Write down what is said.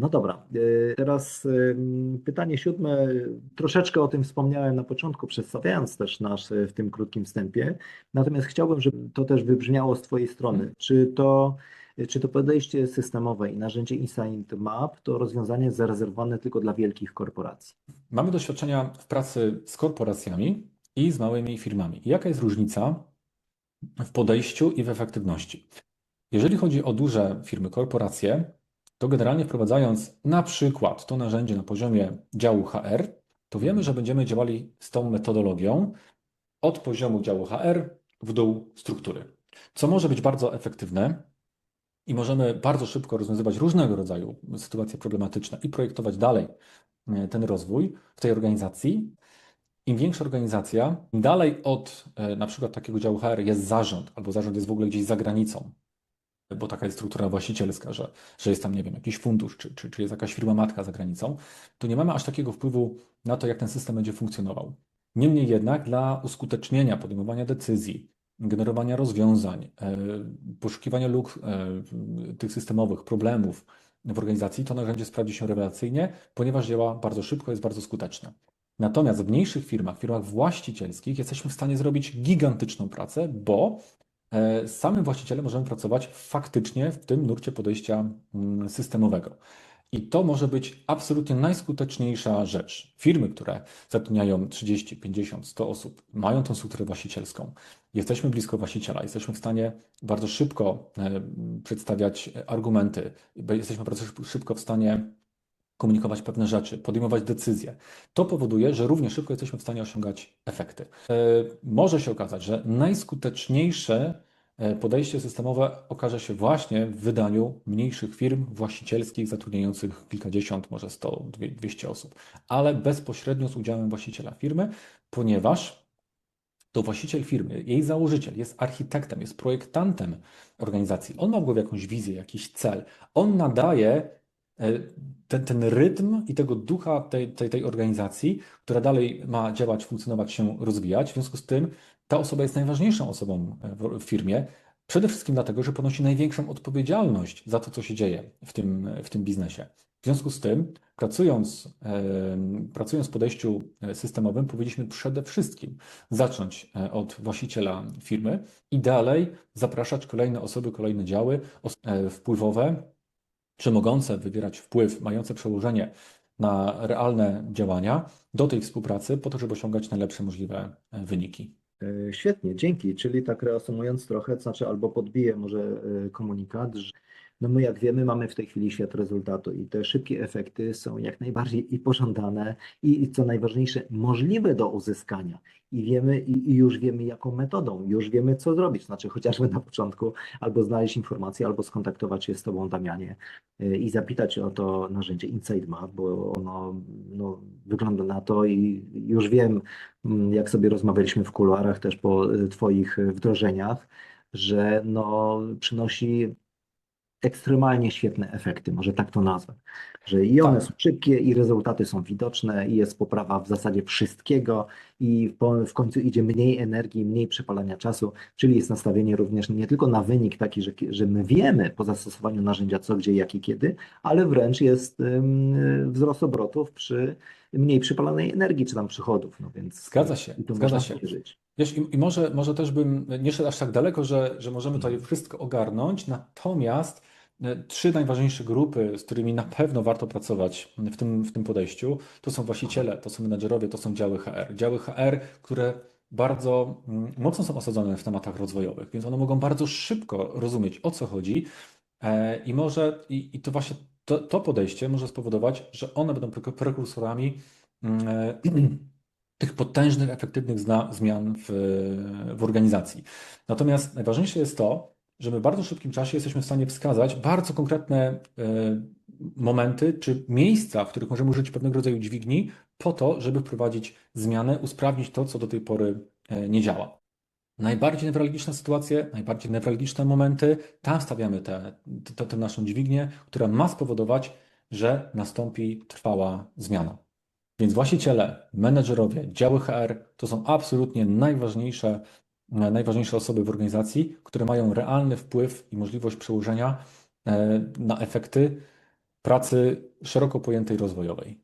No dobra, y, teraz y, pytanie siódme. Troszeczkę o tym wspomniałem na początku, przedstawiając też nasz y, w tym krótkim wstępie. Natomiast chciałbym, żeby to też wybrzmiało z Twojej strony. Czy to, czy to podejście systemowe i narzędzie Insight Map to rozwiązanie zarezerwowane tylko dla wielkich korporacji? Mamy doświadczenia w pracy z korporacjami i z małymi firmami. Jaka jest różnica w podejściu i w efektywności? Jeżeli chodzi o duże firmy, korporacje, to generalnie wprowadzając na przykład to narzędzie na poziomie działu HR, to wiemy, że będziemy działali z tą metodologią od poziomu działu HR w dół struktury, co może być bardzo efektywne i możemy bardzo szybko rozwiązywać różnego rodzaju sytuacje problematyczne i projektować dalej e, ten rozwój w tej organizacji. Im większa organizacja, im dalej od e, na przykład takiego działu HR jest zarząd, albo zarząd jest w ogóle gdzieś za granicą, bo taka jest struktura właścicielska, że, że jest tam, nie wiem, jakiś fundusz, czy, czy, czy jest jakaś firma matka za granicą, to nie mamy aż takiego wpływu na to, jak ten system będzie funkcjonował. Niemniej jednak dla uskutecznienia podejmowania decyzji, generowania rozwiązań, e, poszukiwania luk e, tych systemowych, problemów w organizacji, to narzędzie sprawdzi się rewelacyjnie, ponieważ działa bardzo szybko, jest bardzo skuteczne. Natomiast w mniejszych firmach, firmach właścicielskich jesteśmy w stanie zrobić gigantyczną pracę, bo z samym właścicielem możemy pracować faktycznie w tym nurcie podejścia mm, systemowego. I to może być absolutnie najskuteczniejsza rzecz. Firmy, które zatrudniają 30, 50, 100 osób, mają tą strukturę właścicielską. Jesteśmy blisko właściciela, jesteśmy w stanie bardzo szybko e, przedstawiać argumenty, jesteśmy bardzo szybko w stanie komunikować pewne rzeczy, podejmować decyzje. To powoduje, że równie szybko jesteśmy w stanie osiągać efekty. E, może się okazać, że najskuteczniejsze e, podejście systemowe okaże się właśnie w wydaniu mniejszych firm właścicielskich zatrudniających kilkadziesiąt, może 100, 200 osób, ale bezpośrednio z udziałem właściciela firmy, ponieważ to właściciel firmy, jej założyciel jest architektem, jest projektantem organizacji. On ma w głowie jakąś wizję, jakiś cel. On nadaje ten, ten rytm i tego ducha tej, tej, tej organizacji, która dalej ma działać, funkcjonować, się rozwijać. W związku z tym ta osoba jest najważniejszą osobą w, w firmie, przede wszystkim dlatego, że ponosi największą odpowiedzialność za to, co się dzieje w tym, w tym biznesie. W związku z tym, pracując, pracując w podejściu systemowym, powinniśmy przede wszystkim zacząć e, od właściciela firmy i dalej zapraszać kolejne osoby, kolejne działy e, wpływowe, czy mogące wywierać wpływ, mające przełożenie na realne działania do tej współpracy, po to, żeby osiągać najlepsze możliwe e, wyniki. E, świetnie, dzięki. Czyli tak reasumując trochę, znaczy albo podbiję może e, komunikat, że no my jak wiemy mamy w tej chwili świat rezultatu i te szybkie efekty są jak najbardziej i pożądane i co najważniejsze możliwe do uzyskania. I wiemy i, już wiemy jaką metodą, już wiemy co zrobić, znaczy chociażby na początku albo znaleźć informację, albo skontaktować się z Tobą Damianie i zapytać o to narzędzie Inside Map, bo ono no, wygląda na to i już wiem mm, jak sobie rozmawialiśmy w kuluarach też po y, Twoich wdrożeniach, że no, przynosi ekstremalnie świetne efekty, może tak to nazwę. Że i one tak. są szybkie, i rezultaty są widoczne, i jest poprawa w zasadzie wszystkiego, i w końcu idzie mniej energii, mniej przepalania czasu, czyli jest nastawienie również nie tylko na wynik taki, że, że my wiemy po zastosowaniu narzędzia co, gdzie, jak i kiedy, ale wręcz jest wzrost obrotów przy mniej przepalanej energii, czy tam przychodów. No więc zgadza się, zgadza się. Wiesz, i, i, może, może też bym nie szedł aż tak daleko, że, że możemy tutaj mhm. wszystko ogarnąć, natomiast E, trzy najważniejsze grupy, z którymi na pewno warto pracować w tym, w tym podejściu, to są właściciele, to są menedżerowie, to są działy HR. Działy HR, które bardzo mm, mocno są osadzone w tematach rozwojowych, więc one mogą bardzo szybko rozumieć, o co chodzi e, i może, i, i to właśnie to, to podejście może spowodować, że one będą prekursorami mm, e, tych potężnych, efektywnych zmian w, w organizacji. Natomiast najważniejsze jest to, że my w bardzo szybkim czasie jesteśmy w stanie wskazać bardzo konkretne e, momenty czy miejsca, w których możemy użyć pewnego rodzaju dźwigni, po to, żeby wprowadzić zmianę, usprawnić to, co do tej pory e, nie działa. Najbardziej newralgiczne sytuacje, najbardziej newralgiczne momenty, tam stawiamy tę te, te, naszą dźwignię, która ma spowodować, że nastąpi trwała zmiana. Więc właściciele, menedżerowie, działy HR to są absolutnie najważniejsze najważniejsze osoby w organizacji, które mają realny wpływ i możliwość przełożenia e, na efekty pracy szeroko pojętej rozwojowej.